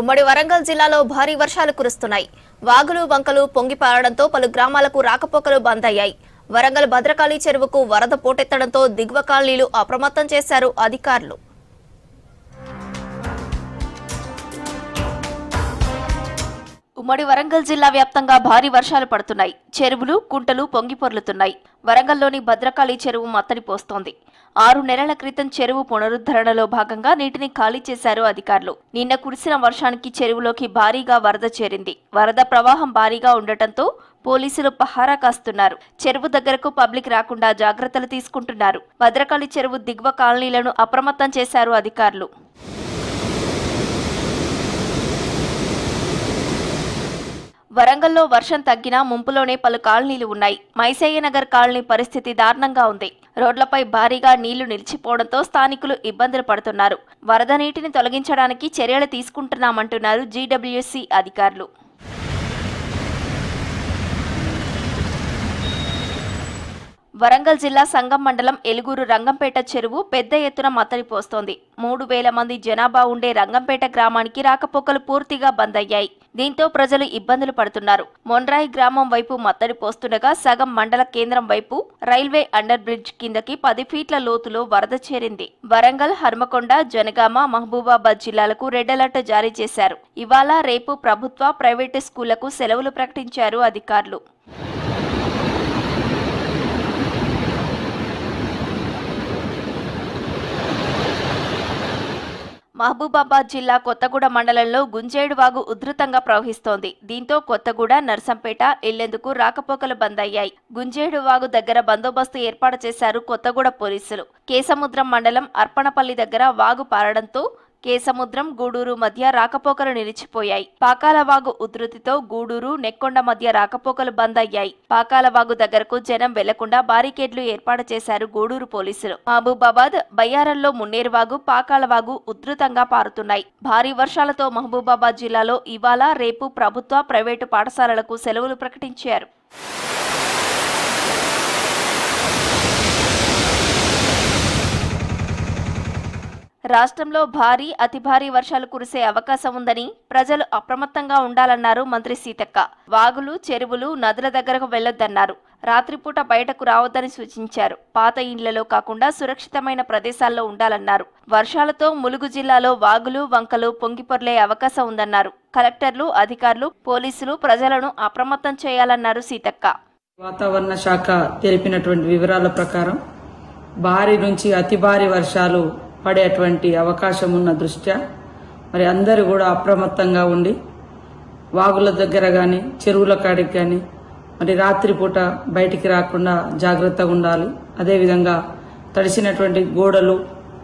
ఉమ్మడి వరంగల్ జిల్లాలో భారీ వర్షాలు కురుస్తున్నాయి. వాగులు వంకలు పొంగిపారడంతో పలు గ్రామాలకు రాకపోకలు బంద్ అయ్యాయి వరంగల్ భద్రకాళి చెరువుకు వరద పోటెత్తడంతో దిగువ కాలనీలు అప్రమత్తం చేశారు అధికారులు. ఉమ్మడి వరంగల్ జిల్లా వ్యాప్తంగా భారీ వర్షాలు పడుతున్నాయి. చెరువులు కుంటలు పొంగిపొర్లుతున్నాయి వరంగల్లోని భద్రకాళి చెరువు మత్తడి పోస్తోంది. ఆరు నెలల క్రితం చెరువు పునరుద్ధరణలో భాగంగా నీటిని ఖాళీ చేశారు అధికారులు. నిన్న కురిసిన వర్షానికి చెరువులోకి భారీగా వరద చేరింది. వరద ప్రవాహం భారీగా ఉండటంతో పోలీసులు పహారా కాస్తున్నారు. చెరువు దగ్గరకు పబ్లిక్ రాకుండా జాగ్రత్తలు తీసుకుంటున్నారు. భద్రకాళి చెరువు దిగువ కాలనీలను అప్రమత్తం చేశారు అధికారులు. వరంగల్లో వర్షం తగ్గినా ముంపులోనే పలు కాలనీలు ఉన్నాయి. మైసయ్య నగర్ కాలనీ పరిస్థితి దారుణంగా ఉంది. రోడ్లపై భారీగా నీళ్ళు నిలిచిపోవడంతో స్థానికులు ఇబ్బందులు పడుతున్నారు. వరద నీటిని తొలగించడానికి చర్యలు తీసుకుంటున్నామంటున్నారు జీడబ్ల్యూసీ అధికారులు. వరంగల్ జిల్లా సంగం మండలం ఎలుగురు రంగంపేట చెరువు పెద్ద ఎత్తున మత్తడి పోస్తోంది మూడు వేల మంది జనాభా ఉండే రంగంపేట గ్రామానికి రాకపోకలు పూర్తిగా బంద్ అయ్యాయి దీంతో ప్రజలు ఇబ్బందులు పడుతున్నారు. మొన్రాయి గ్రామం వైపు మత్తడి పోస్తుండగా సగం మండల కేంద్రం వైపు రైల్వే అండర్ బ్రిడ్జ్ కిందకి పది ఫీట్ల లోతులో వరద చేరింది. వరంగల్ హర్మకొండ జనగామ మహబూబాబాద్ జిల్లాలకు రెడ్ అలర్ట్ జారీ చేశారు. ఇవాళ రేపు ప్రభుత్వ ప్రైవేటు స్కూళ్ళకు సెలవులు ప్రకటించారు అధికారులు. మహబూబాబాద్ జిల్లా కొత్తగూడ మండలంలో గుంజేడు వాగు ఉధృతంగా ప్రవహిస్తోంది. దీంతో కొత్తగూడ నర్సంపేట ఇల్లేందుకు రాకపోకలు బంద్ అయ్యాయి గుంజేడు వాగు దగ్గర బందోబస్తు ఏర్పాటు చేశారు కొత్తగూడ పోలీసులు. కేసముద్రం మండలం అర్పణపల్లి దగ్గర వాగు పారడంతో కేసముద్రం గూడూరు మధ్య రాకపోకలు నిలిచిపోయాయి. పాకాలవాగు ఉధృతితో గూడూరు నెక్కొండ మధ్య రాకపోకలు బంద్ అయ్యాయి. పాకాలవాగు దగ్గరకు జనం వెళ్ళకుండా బారికేడ్లు ఏర్పాటు చేశారు గూడూరు పోలీసులు. మహబూబాబాద్ బయ్యారంలో మున్నేరువాగు పాకాలవాగు ఉధృతంగా పారుతున్నాయి. భారీ వర్షాలతో మహబూబాబాద్ జిల్లాలో ఇవాళ రేపు ప్రభుత్వ ప్రైవేటు పాఠశాలలకు సెలవులు ప్రకటించారు. రాష్ట్రంలో భారీ అతి భారీ వర్షాలు కురిసే అవకాశం ఉందని ప్రజలు అప్రమత్తంగా ఉండాలన్నారు మంత్రి సీతక్క. వాగులు చెరువులు నదుల దగ్గరకు వెళ్ళొద్దన్నారు రాత్రిపూట బయటకు రావద్దని సూచించారు. పాత ఇండ్లలో కాకుండా సురక్షితమైన ప్రదేశాల్లో ఉండాలన్నారు. వర్షాలతో ములుగు జిల్లాలో వాగులు వంకలు పొంగిపొర్లే అవకాశం ఉందన్నారు. కలెక్టర్లు అధికారులు పోలీసులు ప్రజలను అప్రమత్తం చేయాలన్నారు సీతక్క. వాతావరణ శాఖ తెలిపినటువంటి వివరాల ప్రకారం భారీ నుంచి అతి భారీ వర్షాలు పడేటువంటి అవకాశం ఉన్న దృష్ట్యా మరి అందరూ కూడా అప్రమత్తంగా ఉండి వాగుల దగ్గర కానీ చెరువుల కాడికి కానీ మరి రాత్రిపూట బయటికి రాకుండా జాగ్రత్తగా ఉండాలి. అదేవిధంగా తడిసినటువంటి గోడలు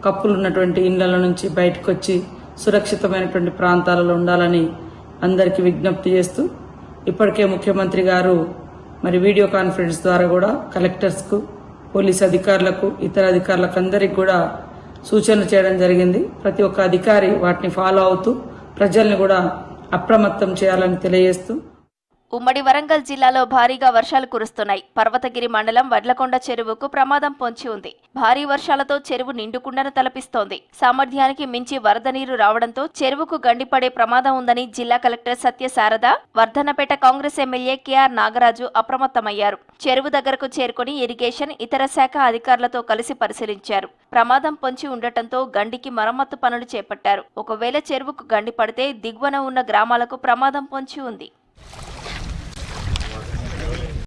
కప్పులు ఉన్నటువంటి ఇళ్ళ నుంచి బయటకు వచ్చి సురక్షితమైనటువంటి ప్రాంతాలలో ఉండాలని అందరికీ విజ్ఞప్తి చేస్తూ ఇప్పటికే ముఖ్యమంత్రి గారు మరి వీడియో కాన్ఫరెన్స్ ద్వారా కూడా కలెక్టర్స్కు పోలీస్ అధికారులకు ఇతర అధికారులకు అందరికి కూడా సూచనలు చేయడం జరిగింది. ప్రతి ఒక్క అధికారి వాటిని ఫాలో అవుతూ ప్రజల్ని కూడా అప్రమత్తం చేయాలని తెలియజేస్తూ ఉమ్మడి వరంగల్ జిల్లాలో భారీగా వర్షాలు కురుస్తున్నాయి. పర్వతగిరి మండలం వడ్లకొండ చెరువుకు ప్రమాదం పొంచి ఉంది. భారీ వర్షాలతో చెరువు నిండుకుండను తలపిస్తోంది. సామర్థ్యానికి మించి వరద నీరు రావడంతో చెరువుకు గండిపడే ప్రమాదం ఉందని జిల్లా collector Satya Sharada Congress MLA KR Nagaraju అప్రమత్తమయ్యారు. చెరువు దగ్గరకు చేరుకుని ఇరిగేషన్ ఇతర శాఖ అధికారులతో కలిసి పరిశీలించారు. ప్రమాదం పొంచి ఉండటంతో గండికి మరమ్మతు పనులు చేపట్టారు. ఒకవేళ చెరువుకు గండి పడితే దిగువన ఉన్న గ్రామాలకు ప్రమాదం పొంచి ఉంది.